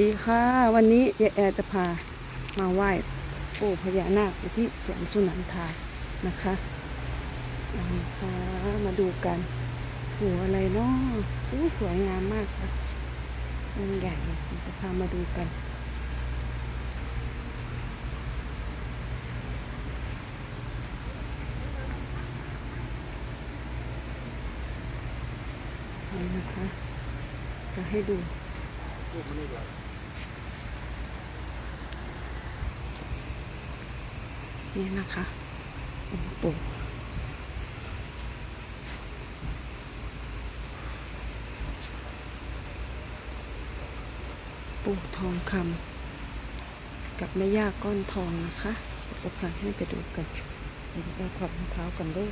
ดีค่ะ วันนี้ยายแอร์จะพามาไหว้ปู่พญานาคที่สวนสุนันทานะคะนะคะมาดูกันหัวอะไรเนาะอู้สวยงามมากค่ะองค์ใหญ่จะพามาดูกันนี่นะคะ จะให้ดู นี่นะคะองค์ปู่ปู่ทองคำกับแม่ย่าก้อนทองนะคะ จะพาให้ไปดูกันเดี๋ยวเราถอดรองเท้ากันด้วย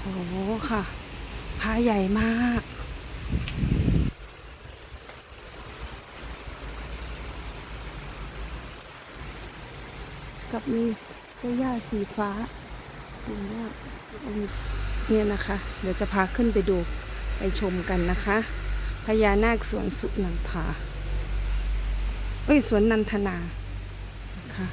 โอ้โห ค่ะพาใหญ่มากกับมีเจ้าย่าสีฟ้าดูว่าเนี่ยนะคะ เดี๋ยวจะพาขึ้นไปดูไปชมกันนะคะ พญานาคสวนสุนันทา เอ้ย สวนนันทนานะคะ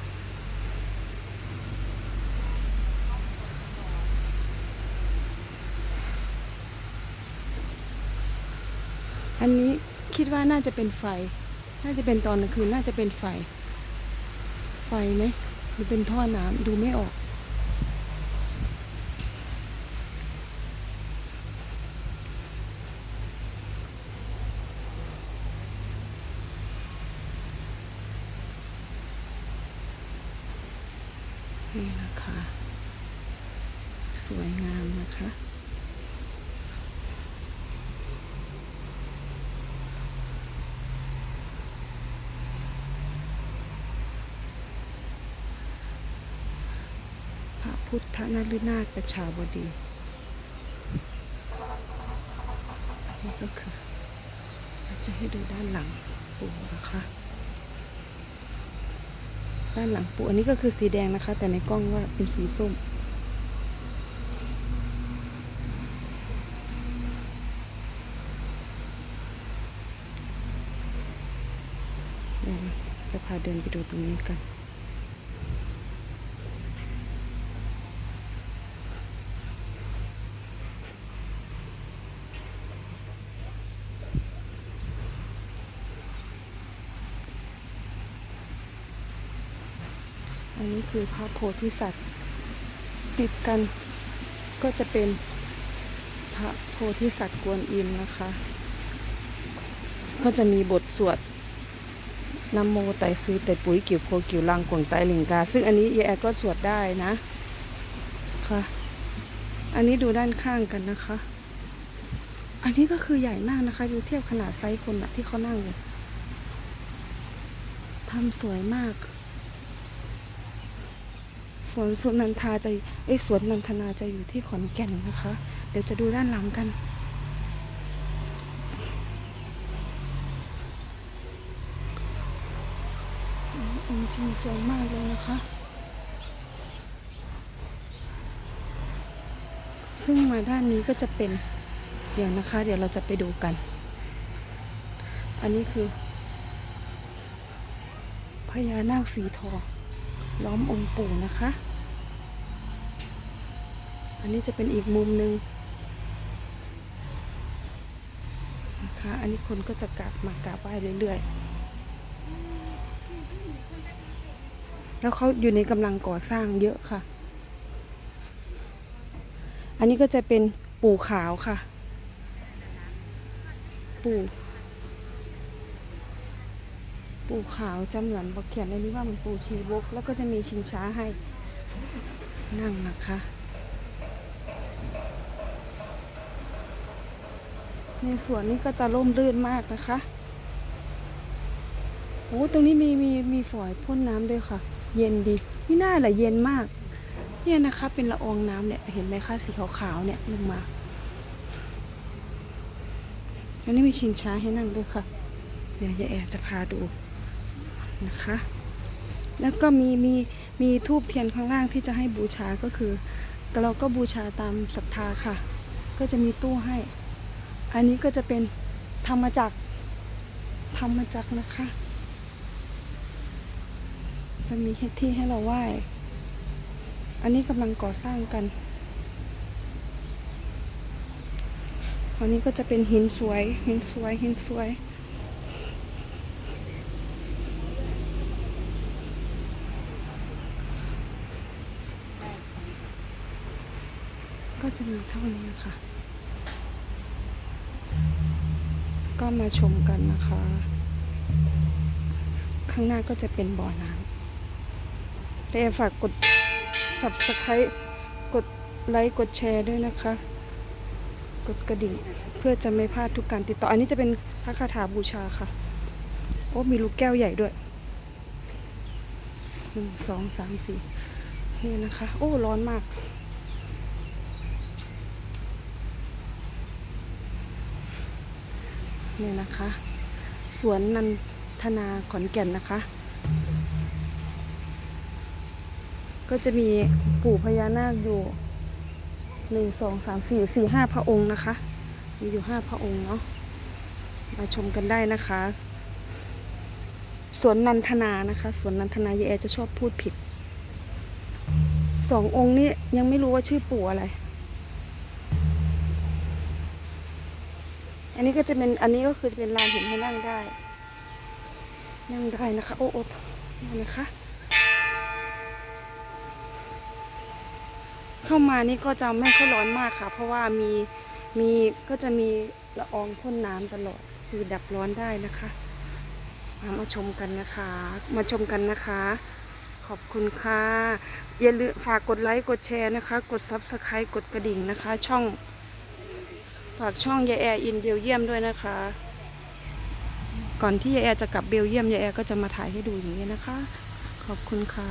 อันนี้คิดว่าน่าจะเป็นไฟ น่าจะเป็นตอนกลางคืน น่าจะเป็นไฟ ไฟไหมหรือเป็นท่อน้ำดูไม่ออก นี่นะคะ สวยงามนะคะ พระพุทธนฤนาถประชาบดีนี่ก็คือจะให้ดูด้านหลังปู่นะคะ ด้านหลังปู่อันนี้ก็คือสีแดงนะคะ แต่ในกล้องว่าเป็นสีส้มจะพาเดินไปดูตรงนี้กัน อันนี้คือพระโพธิสัตว์ ติดกันก็จะเป็นพระโพธิสัตว์กวนอิมนะคะ ก็จะมีบทสวดนโมไตซื้อแต่ปุ๋ยกิ่วโพกิ่วลังกวงไตลิงกา ซึ่งอันนี้ยายแอก็สวดได้นะค่ะ อันนี้ดูด้านข้างกันนะคะ อันนี้ก็คือใหญ่มากนะคะ ดูเทียบขนาดไซส์คนอะที่เขานั่งเลยทำสวยมาก สวนสุนันทาจะเอ้สวนนันทนาจะอยู่ที่ขอนแก่นนะคะ เดี๋ยวจะดูด้านหลังกัน จริงสวยมากเลยนะคะ ซึ่งมาด้านนี้ก็จะเป็น เดี๋ยวนะคะ เดี๋ยวเราจะไปดูกัน อันนี้คือพญานาคสีทอง ล้อมองค์ปู่นะคะ อันนี้จะเป็นอีกมุมหนึ่งนะคะ อันนี้คนก็จะกราบมากราบไหว้เรื่อยๆ แล้วเขาอยู่ในกำลังก่อสร้างเยอะค่ะ อันนี้ก็จะเป็นปู่ขาวค่ะ ปู่ ปูขาวจำหลันบอกเขียนในนี้ว่ามันปูชีบกแล้วก็จะมีชิงช้าให้นั่งนะคะ ในสวนนี้ก็จะร่มรื่นมากนะคะโอ้ตรงนี้มีมีมีฝอยพ่นน้ำด้วยค่ะ เย็นดีนี่น่าแหละเย็นมากเนี่ยนะคะเป็นละอองน้ำเนี่ยเห็นไหมคะสีขาวๆเนี่ยลงมาอันนี้มีชิงช้าให้นั่งด้วยค่ะ เดี๋ยวยายแอจะพาดู นะคะ แล้วก็มีมีมีทูบเทียนข้างล่างที่จะให้บูชาก็คือเราก็บูชาตามศรัทธาค่ะ ก็จะมีตู้ให้ อันนี้ก็จะเป็นธรรมจักรธรรมจักรนะคะ จะมีที่ให้เราไหว้ อันนี้กำลังก่อสร้างกันอันนี้ก็จะเป็นหินสวยหินสวยหินสวย จะมีเท่านี้ค่ะ ก็มาชมกันนะคะ ข้างหน้าก็จะเป็นบ่อน้ำแต่ฝากกด subscribe กดไลค์กดแชร์ด้วยนะคะ กดกระดิ่งเพื่อจะไม่พลาดทุกการติดต่อ อันนี้จะเป็นพระคาถาบูชาค่ะ โอ้มีลูกแก้วใหญ่ด้วยหนึ่งสองสามสี่นี่นะคะ โอ้ ร้อนมาก นี่นะคะ สวนนันทนาขอนแก่นนะคะ ก็จะมีปู่พญานาคอยู่หนึ่งสองสามสี่สี่ห้าพระองค์นะคะ มีอยู่ห้าพระองค์เนาะมาชมกันได้นะคะ สวนนันทนานะคะสวนนันทนายายแอจะชอบพูดผิดสององค์นี้ยังไม่รู้ว่าชื่อปู่อะไร อันนี้ก็จะเป็นอันนี้ก็คือจะเป็นลานหินให้นั่งได้ นั่งได้นะคะ โอ้โอ้นี่นะคะ เข้ามานี่ก็จะไม่ค่อยร้อนมากค่ะ เพราะว่ามีมีก็จะมีละอองพ่นน้ำตลอดคือดับร้อนได้นะคะมามาชมกันนะคะ มาชมกันนะคะ ขอบคุณค่ะ อย่าลืมฝากกดไลค์กดแชร์นะคะ กดซับสไครต์กดกระดิ่งนะคะ ช่อง ฝากช่องยายแอร์อินเบลเยียมด้วยนะคะ ก่อนที่ยายแอร์จะกลับเบลเยียมยายแอร์ก็จะมาถ่ายให้ดูอย่างนี้นะคะ ขอบคุณค่ะ